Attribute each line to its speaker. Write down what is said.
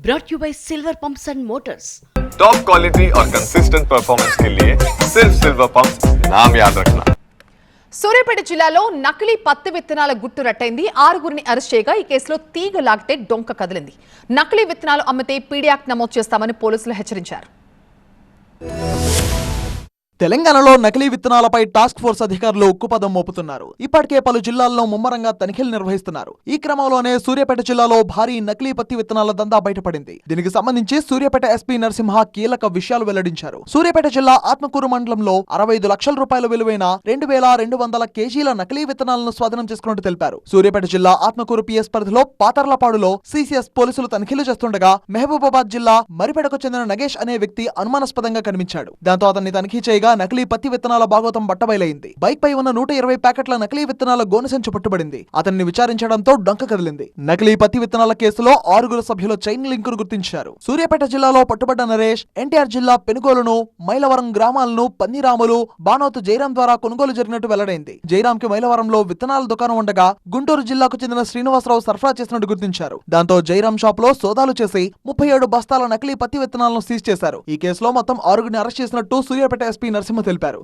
Speaker 1: brought you by Silver Pumps and Motors.
Speaker 2: Top quality और consistent performance के लिए सिर्फ सिल्वर पंप नाम याद रखना
Speaker 3: సూర్యాపేట జిల్లాలో నకిలీ పత్తి విత్తనాల గుట్టు రట్టయింది ఆరుగురిని అరెస్ట్ చేయగా ఈ కేసులో తీగ లాగితే డొంక కదిలింది నకిలీ విత్తనాలు అమ్మితే పీడియాక్ట్ నమోదు చేస్తామని పోలీసులు హెచ్చరించారు
Speaker 4: తెలంగాణలో నకిలీ విత్తనాలపై టాస్క్ ఫోర్స్ అధికారులు ఉక్కుపదం మోపుతున్నారు. ఇప్పటికే పలు జిల్లాల్లో ముమ్మరంగా తనిఖీలు నిర్వహిస్తున్నారు. ఈ క్రమంలోనే సూర్యాపేట జిల్లాలో భారీ నకిలీ పత్తి విత్తనాల దందా బయటపడింది. దీనికి సంబంధించి సూర్యాపేట ఎస్పీ నరసింహ కీలక విషయాలు వెల్లడించారు. సూర్యాపేట జిల్లా ఆత్మకూరు మండలంలో అరవై ఐదు లక్షల రూపాయల విలువైన రెండు వేల రెండు వందల కేజీల నకిలీ విత్తనాలను స్వాధీనం చేసుకున్నట్టు తెలిపారు. సూర్యాపేట జిల్లా ఆత్మకూరు పిఎస్ పరిధిలో పాతర్లపాడులో సిసిఎస్ పోలీసులు తనిఖీలు చేస్తుండగా మహబూబాబాద్ జిల్లా మరిపెడకు చెందిన నగేష్ అనే వ్యక్తి అనుమానాస్పదంగా కనిపించాడు. దాంతో అతన్ని తనిఖీ చేయగా నకిలీ పత్తి విత్తనాల భాగోతం బట్టబయలైంది. బైక్ పై ఉన్న నూట ఇరవై ప్యాకెట్ల నకిలీ విత్తనాల గోనసంచు పట్టుబడింది. అతన్ని విచారించడంతో డొంక కదిలింది. నకిలీ పత్తి విత్తనాల కేసులో ఆరుగురు సభ్యుల చైన్ లింకును గుర్తించారు. సూర్యాపేట జిల్లాలో పట్టుబడ్డ నరేష్ ఎన్టీఆర్ జిల్లా పెనుగోలును మైలవరం గ్రామాలను పన్నిరాములు బానోతు జైరాం ద్వారా కొనుగోలు జరిగినట్టు వెల్లడైంది. జైరాంకి మైలవరంలో విత్తనాల దుకాణం ఉండగా గుంటూరు జిల్లాకు చెందిన శ్రీనివాసరావు సరఫరా చేసినట్టు గుర్తించారు. దాంతో జైరాం షాప్లో సోదాలు చేసి ముప్పై ఏడు బస్తాల నకిలీ పత్తి విత్తనాలను సీజ్ చేశారు. ఈ కేసులో మొత్తం ఆరుగురిని అరెస్ట్ చేసినట్టు సూర్యాపేట ఎస్పీ నరసింహ తెలిపారు.